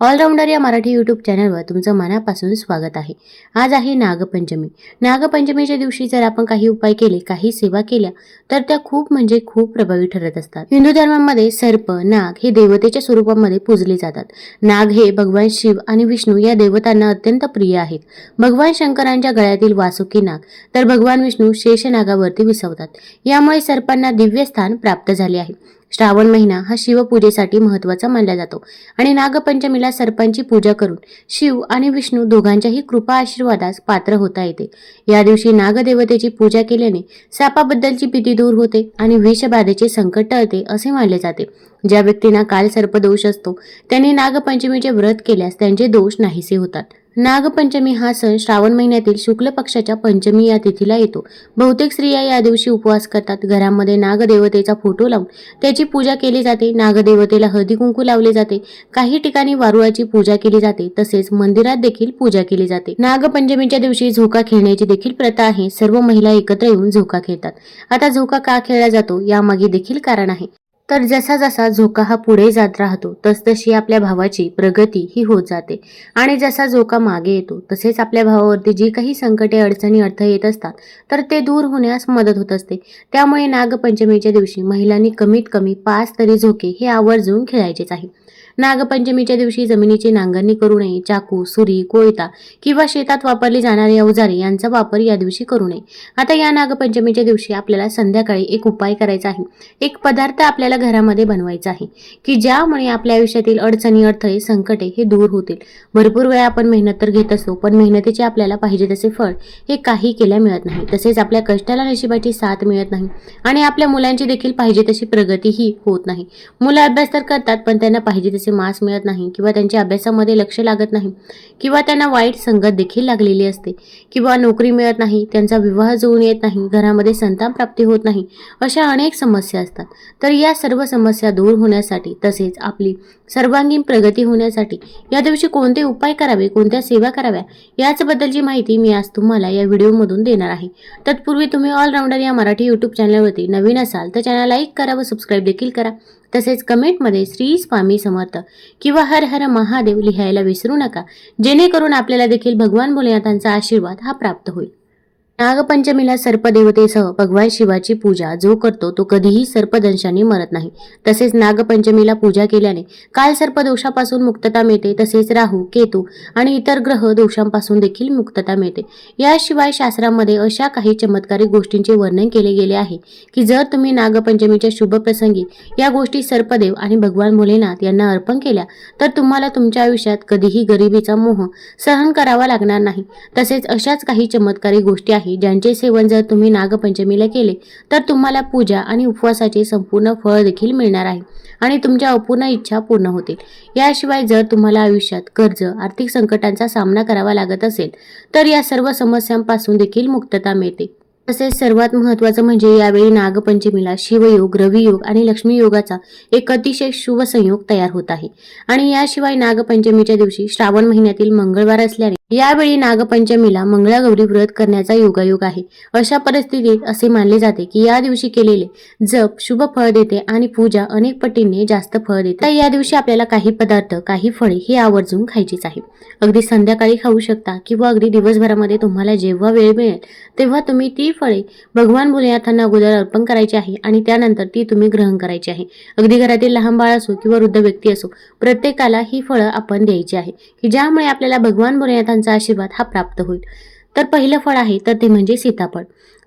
All-rounder या Marathi YouTube चॅनलवर तुमचं मनापासून स्वागत आहे. आज आहे नागपंचमी. नागपंचमीच्या दिवशी जर आपण काही उपाय केले काही सेवा केल्या तर त्या खूप म्हणजे खूप प्रभावी ठरत असतात. हिंदू धर्मामध्ये सर्प नाग हे देवतेच्या स्वरूपामध्ये पूजले जातात. नाग हे भगवान शिव आणि विष्णू या देवतांना अत्यंत प्रिय आहेत. भगवान शंकरांच्या गळ्यातील वासुकी नाग तर भगवान विष्णू शेषनागावरती विसवतात. यामुळे सर्पांना दिव्य स्थान प्राप्त झाले आहे. श्रावण महिना हा शिवपूजेसाठी महत्त्वाचा मानला जातो. आणि नागपंचमीला सर्पांची पूजा करून शिव आणि विष्णू दोघांच्याही कृपा आशीर्वादास पात्र होता येते. या दिवशी नागदेवतेची पूजा केल्याने सापाबद्दलची भीती दूर होते आणि विषबाधेचे संकट टळते असे मानले जाते. ज्या व्यक्तींना काल सर्पदोष असतो त्यांनी नागपंचमीचे व्रत केल्यास त्यांचे दोष नाहीसे होतात. नागपंचमी हा सण श्रावण महिन्यातील शुक्ल पक्षाच्या पंचमी या तिथीला येतो. बहुतेक स्त्रिया या दिवशी उपवास करतात. घरामध्ये नागदेवतेचा फोटो लावून त्याची पूजा केली जाते. नागदेवतेला हळदी कुंकू लावले जाते. काही ठिकाणी वारुळाची पूजा केली जाते. तसेच मंदिरात देखील पूजा केली जाते. नागपंचमीच्या दिवशी झोका खेळण्याची देखील प्रथा आहे. सर्व महिला एकत्र येऊन झोका खेळतात. आता झोका का खेळला जातो यामागे देखील कारण आहे. तर जसा जसा झोका हा पुढे जात राहतो तसतशी आपल्या भावाची प्रगती ही होत जाते. आणि जसा झोका मागे येतो तसेच आपल्या भावावरती जी काही संकटे अडचणी अर्थ येत असतात तर ते दूर होण्यास मदत होत असते. त्यामुळे नागपंचमीच्या दिवशी महिलांनी कमीत कमी पाच तरी झोके हे आवर्जून खेळायचेच आहे. नागपंचमीच्या दिवशी जमिनीची नांगरणी करू नये चाकू सुरी कोयता किंवा शेतात वापरली जाणारी अवजारे यांचा वापर या दिवशी करू नये. आता या नागपंचमीच्या दिवशी आपल्याला संध्याकाळी एक उपाय करायचा आहे. एक पदार्थ आपल्याला घरामध्ये बनवायचा आहे की ज्यामुळे आपल्या आयुष्यातील अडचणी अडथळे संकटे हे दूर होतील. भरपूर वेळा आपण मेहनत तर घेत असतो पण मेहनतीचे आपल्याला पाहिजे तसे फळ हे काही केल्या मिळत नाही. तसेच आपल्या कष्टाला नशिबाची साथ मिळत नाही आणि आपल्या मुलांची देखील पाहिजे तशी प्रगतीही होत नाही. मुलं अभ्यास तर करतात पण त्यांना पाहिजे तसे मार्क्स मिळत नाही किंवा त्यांच्या अभ्यासामध्ये लक्ष लागत नाही किंवा त्यांना वाईट संगत देखील लागलेली असते किंवा नोकरी मिळत नाही त्यांचा विवाह जुळून येत नाही घरामध्ये संतान प्राप्ती होत नाही अशा अनेक समस्या असतात. तर या सर्व समस्या दूर होण्यासाठी तसेच आपली सर्वांगीण प्रगती होण्यासाठी या दिवशी कोणते उपाय करावे कोणत्या सेवा कराव्या याचबद्दलची माहिती मी आज तुम्हाला या व्हिडिओमधून देणार आहे. तत्पूर्वी तुम्ही ऑलराऊंडर या मराठी यूट्यूब चॅनलवरती नवीन असाल तर चॅनल लाईक करा व सबस्क्राईब देखील करा. तसेच कमेंटमध्ये श्री स्वामी समर्थ किंवा हर हर महादेव लिहायला विसरू नका. जेणेकरून आपल्याला देखील भगवान भोलेनाथांचा आशीर्वाद हा प्राप्त होईल. नागपंचमीला सर्पदेवतेसह भगवान शिवाची पूजा. जो करतो तो कधीही सर्पदंशाने मरत नाही. तसेच नागपंचमीला पूजा केल्याने काल सर्पदोषापासून मुक्तता मिळते तसेच राहू केतू आणि इतर ग्रह दोषांपासून देखील मुक्तता मिळते. याशिवाय शास्त्रामध्ये अशा काही चमत्कारिक गोष्टींचे वर्णन केले गेले आहे की जर तुम्ही नागपंचमीच्या शुभ प्रसंगी या गोष्टी सर्पदेव आणि भगवान भोलेनाथ यांना अर्पण केल्या तर तुम्हाला तुमच्या आयुष्यात कधीही गरिबीचा मोह सहन करावा लागणार नाही. तसेच अशाच काही चमत्कारिक गोष्टी आहेत ज्यांचे सेवन जर तुम्ही नागपंचमीला केले तर तुम्हाला पूजा आणि उपवासाचे संपूर्ण फळ देखील मिळणार आहे आणि तुमच्या अपूर्ण इच्छा पूर्ण होतील. याशिवाय जर तुम्हाला आयुष्यात कर्ज आर्थिक संकटांचा सामना करावा लागत असेल तर या सर्व समस्यांपासून देखील मुक्तता मिळते. तसेच सर्वात महत्त्वाचं म्हणजे यावेळी नागपंचमीला शिवयोग रवियोग आणि लक्ष्मी योगाचा एक अतिशय शुभ संयोग तयार होत आहे. आणि याशिवाय नागपंचमीच्या दिवशी श्रावण महिन्यातील मंगळवार असल्याने यावेळी नागपंचमीला मंगळागौरी व्रत करण्याचा योगायोग आहे. अशा परिस्थितीत असे मानले जाते की या दिवशी केलेले जप शुभ फळ देते आणि पूजा अनेक पटींनी जास्त फळ देते. तर या दिवशी आपल्याला काही पदार्थ काही फळे हे आवर्जून खायचीच आहे. अगदी संध्याकाळी खाऊ शकता किंवा अगदी दिवसभरामध्ये तुम्हाला जेव्हा वेळ मिळेल तेव्हा तुम्ही ती फळे भगवान भोलेनाथांना अगोदर अर्पण करायची आहे आणि त्यानंतर ती तुम्ही ग्रहण करायची आहे. अगदी घरातील लहान बाळ असो किंवा वृद्ध व्यक्ती असो प्रत्येकाला ही फळं आपण द्यायची आहे. की ज्यामुळे आपल्याला भगवान भोलेनाथांचा आशीर्वाद हा प्राप्त होईल. तर पहिलं फळ आहे तर ते म्हणजे सीताफळ.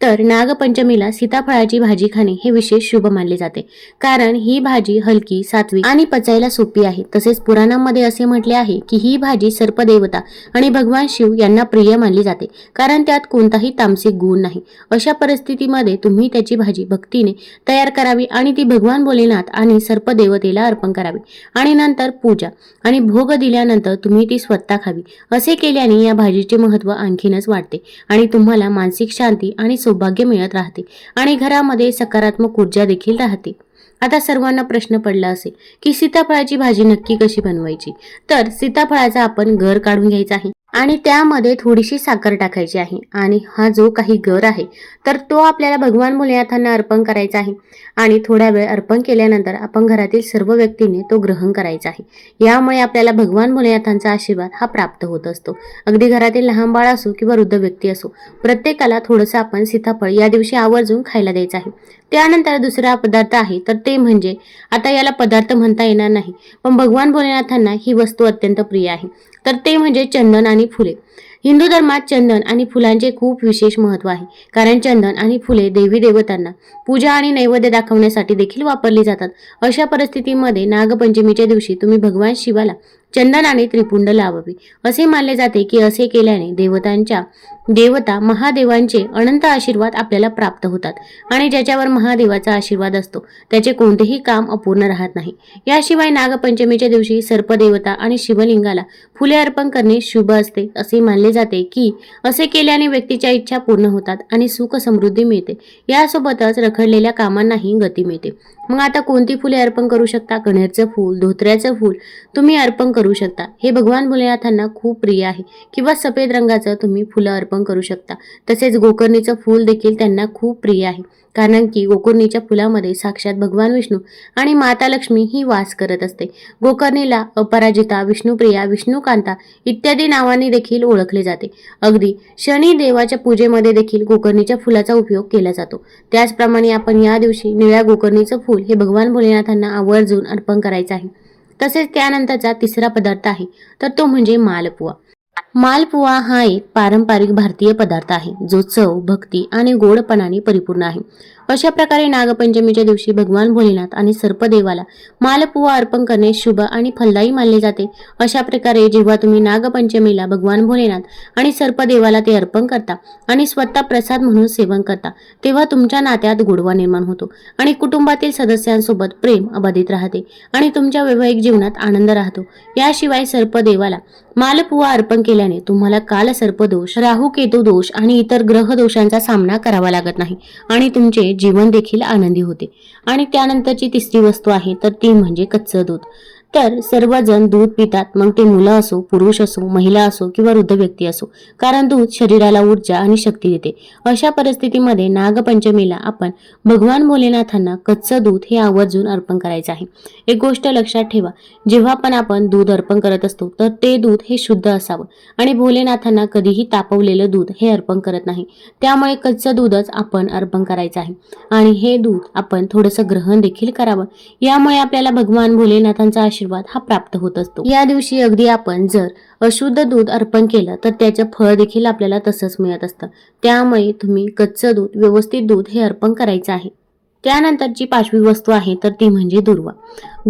तर नागपंचमीला सीताफळाची भाजी खाणे हे विशेष शुभ मानले जाते. कारण ही भाजी हलकी सात्विक आणि पचायला सोपी आहे. तसेच पुराणांमध्ये असे म्हटले आहे की ही भाजी सर्पदेवता आणि भगवान शिव यांना प्रिय मानली जाते. कारण त्यात कोणताही तामसिक गुण नाही. अशा परिस्थितीमध्ये तुम्ही त्याची भाजी भक्तीने तयार करावी आणि ती भगवान भोलेनाथ आणि सर्पदेवतेला अर्पण करावी. आणि नंतर पूजा आणि भोग दिल्यानंतर तुम्ही ती स्वतः खावी. असे केल्याने या भाजीचे महत्त्व आणखीनच वाढते आणि तुम्हाला मानसिक शांती आणि सौभाग्य मिळत राहते आणि घरामध्ये सकारात्मक ऊर्जा देखील राहते. आता सर्वांना प्रश्न पडला असेल की सीताफळाची भाजी नक्की कशी बनवायची? तर सीताफळाचा आपण घर काढून घ्यायचा आहे. आणि त्यामध्ये थोडीशी साखर टाकायची आहे. आणि हा जो काही गर आहे तर तो आपल्याला भगवान भोलेनाथांना अर्पण करायचा आहे. आणि थोड्या वेळ अर्पण केल्यानंतर आपण घरातील सर्व व्यक्तींनी तो ग्रहण करायचा आहे. यामुळे आपल्याला भगवान भोलेनाथांचा आशीर्वाद हा प्राप्त होत असतो. अगदी घरातील लहान बाळ असो किंवा वृद्ध व्यक्ती असो प्रत्येकाला थोडंसं आपण सीताफळ या दिवशी आवर्जून खायला द्यायचं आहे. त्यानंतर दुसरा पदार्थ आहे तर ते म्हणजे आता याला पदार्थ म्हणता येणार नाही पण भगवान भोलेनाथांना ही वस्तू अत्यंत प्रिय आहे. तर ते म्हणजे चंदन आणि फुले. हिंदू धर्मात चंदन आणि फुलांचे खूप विशेष महत्त्व आहे. कारण चंदन आणि फुले देवी देवतांना पूजा आणि नैवेद्य दाखवण्यासाठी देखील वापरली जातात. अशा परिस्थितीमध्ये नागपंचमीच्या दिवशी तुम्ही भगवान शिवाला चंदन आणि त्रिपुंड लावावे. असे मानले जाते की असे केल्याने देवतांच्या देवता महादेवांचे अनंत आशीर्वाद आपल्याला प्राप्त होतात आणि ज्याच्यावर महादेवाचा आशीर्वाद असतो त्याचे कोणतेही काम अपूर्ण राहत नाही. याशिवाय नागपंचमीच्या दिवशी सर्पदेवता आणि शिवलिंगाला फुले अर्पण करणे शुभ असते असे मानले जाते की असे केल्याने व्यक्तीच्या इच्छा पूर्ण होतात आणि सुख समृद्धी मिळते. यासोबतच रखडलेल्या कामांनाही गती मिळते. मग आता कोणती फुले अर्पण करू शकता? कण्हेरचं फूल धोत्र्याचं फूल. तुम्ही अर्पण करू शकता. हे भगवान भोलेनाथांना खूप प्रिय आहे. किंवा सफेद रंगाचं तुम्ही फुलं अर्पण करू शकता. तसेच गोकर्णीचं फूल देखील त्यांना खूप प्रिय आहे. कारण की गोकर्णीच्या फुलामध्ये साक्षात भगवान विष्णू आणि माता लक्ष्मी ही वास करत असते. गोकर्णीला अपराजिता विष्णुप्रिया विष्णुकांता इत्यादी नावांनी देखील ओळखले जाते. अगदी शनी देवाच्या पूजेमध्ये देखील गोकर्णीच्या फुलाचा उपयोग केला जातो. त्याचप्रमाणे आपण या दिवशी निळ्या गोकर्णीचं फूल हे भगवान भोलेनाथांना आवर्जून अर्पण करायचं आहे. तसेच त्यानंतरचा तिसरा पदार्थ आहे तर तो म्हणजे मालपुआ. मालपुआ हा एक पारंपरिक भारतीय पदार्थ आहे जो चव भक्ती आणि गोडपणाने परिपूर्ण आहे. अशा प्रकारे नागपंचमीच्या दिवशी भगवान भोलेनाथ आणि सर्पदेवाला मालपुआ अर्पण करणे शुभ आणि फलदायी मानले जाते. अशा प्रकारे जेव्हा तुम्ही नागपंचमीला भगवान भोलेनाथ आणि सर्पदेवाला ते अर्पण करता आणि स्वतः प्रसाद म्हणून सेवन करता तेव्हा तुमच्या नात्यात गोडवा निर्माण होतो आणि कुटुंबातील सदस्यांसोबत प्रेम अबाधित राहते आणि तुमच्या वैवाहिक जीवनात आनंद राहतो. याशिवाय सर्पदेवाला मालपुआ अर्पण केल्याने तुम्हाला काल सर्पदोष राहू केतू दोष आणि इतर ग्रह दोषांचा सामना करावा लागत नाही आणि तुमचे जीवन देखील आनंदी होते. आणि त्यानंतरची तिसरी वस्तू आहे तर ती म्हणजे कच्चं दूध. तर सर्वजण दूध पितात. मग ते मुलं असो पुरुष असो महिला असो किंवा वृद्ध व्यक्ती असो कारण दूध शरीराला ऊर्जा आणि शक्ती देते. अशा परिस्थितीमध्ये नागपंचमीला आपण भगवान भोलेनाथांना कच्चं दूध हे आवर्जून अर्पण करायचं आहे. एक गोष्ट लक्षात ठेवा जेव्हा पण आपण दूध अर्पण करत असतो तर ते दूध हे शुद्ध असावं. आणि भोलेनाथांना कधीही तापवलेलं दूध हे अर्पण करत नाही. त्यामुळे कच्चं दूधच आपण अर्पण करायचं आहे. आणि हे दूध आपण थोडंसं ग्रहण देखील करावं. यामुळे आपल्याला भगवान भोलेनाथांचा आशीर्वाद हा प्राप्त होत असतो. या दिवशी अगदी आपण जर अशुद्ध दूध अर्पण केलं तर त्याचं फळ देखील आपल्याला तसंच मिळत असतं. त्यामुळे तुम्ही कच्चं दूध व्यवस्थित दूध हे अर्पण करायचं आहे. त्यानंतरची पाचवी वस्तू आहे तर ती म्हणजे दुर्वा.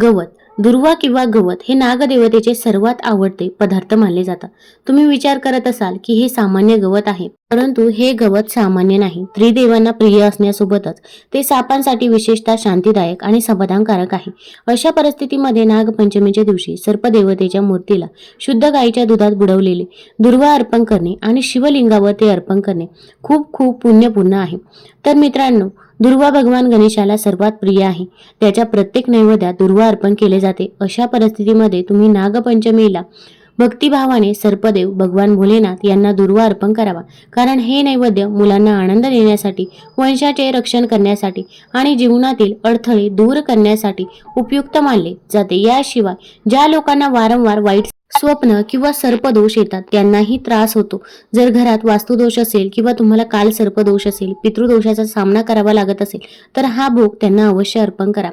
गवत. दुर्वा किंवा गवत हे नागदेवतेचे सर्वात आवडते पदार्थ मानले जातात. तुम्ही विचार करत असाल की हे सामान्य गवत आहे परंतु हे गवत सामान्य नाही. त्रिदेवांना प्रिय असण्यासोबतच ते सापांसाठी विशेषतः शांतीदायक आणि समाधानकारक आहे. अशा परिस्थितीमध्ये नागपंचमीच्या दिवशी सर्पदेवतेच्या मूर्तीला शुद्ध गायीच्या दुधात बुडवलेले दुर्वा अर्पण करणे आणि शिवलिंगावर ते अर्पण करणे खूप खूप पुण्यपूर्ण आहे. तर मित्रांनो दुर्वा भगवान गणेशाला सर्वात प्रिय आहे. त्याच्या प्रत्येक नैवेद्यात दुर्वा अर्पण केले जाते. अशा परिस्थितीमध्ये तुम्ही नागपंचमीला भक्तिभावाने सर्पदेव भगवान भोलेनाथ यांना दुर्वा अर्पण करावा. कारण हे नैवेद्य मुलांना आनंद देण्यासाठी वंशाचे रक्षण करण्यासाठी आणि जीवनातील अडथळे दूर करण्यासाठी उपयुक्त मानले जाते. याशिवाय ज्या लोकांना वारंवार वाईट स्वप्न किंवा सर्पदोष येतात त्यांनाही त्रास होतो. जर घरात वास्तुदोष असेल किंवा तुम्हाला काल सर्पदोष असेल पितृदोषाचा सामना करावा लागत असेल तर हा भोग त्यांना अवश्य अर्पण करा.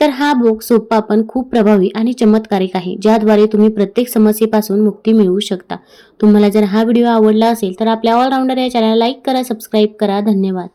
तर हा भोग सोपा पण खूप प्रभावी आणि चमत्कारिक आहे ज्याद्वारे तुम्ही प्रत्येक समस्येपासून मुक्ती मिळवू शकता. तुम्हाला जर हा व्हिडिओ आवडला असेल तर आपल्या ऑलराऊंडर या चॅनलला लाईक करा सबस्क्राईब करा. धन्यवाद.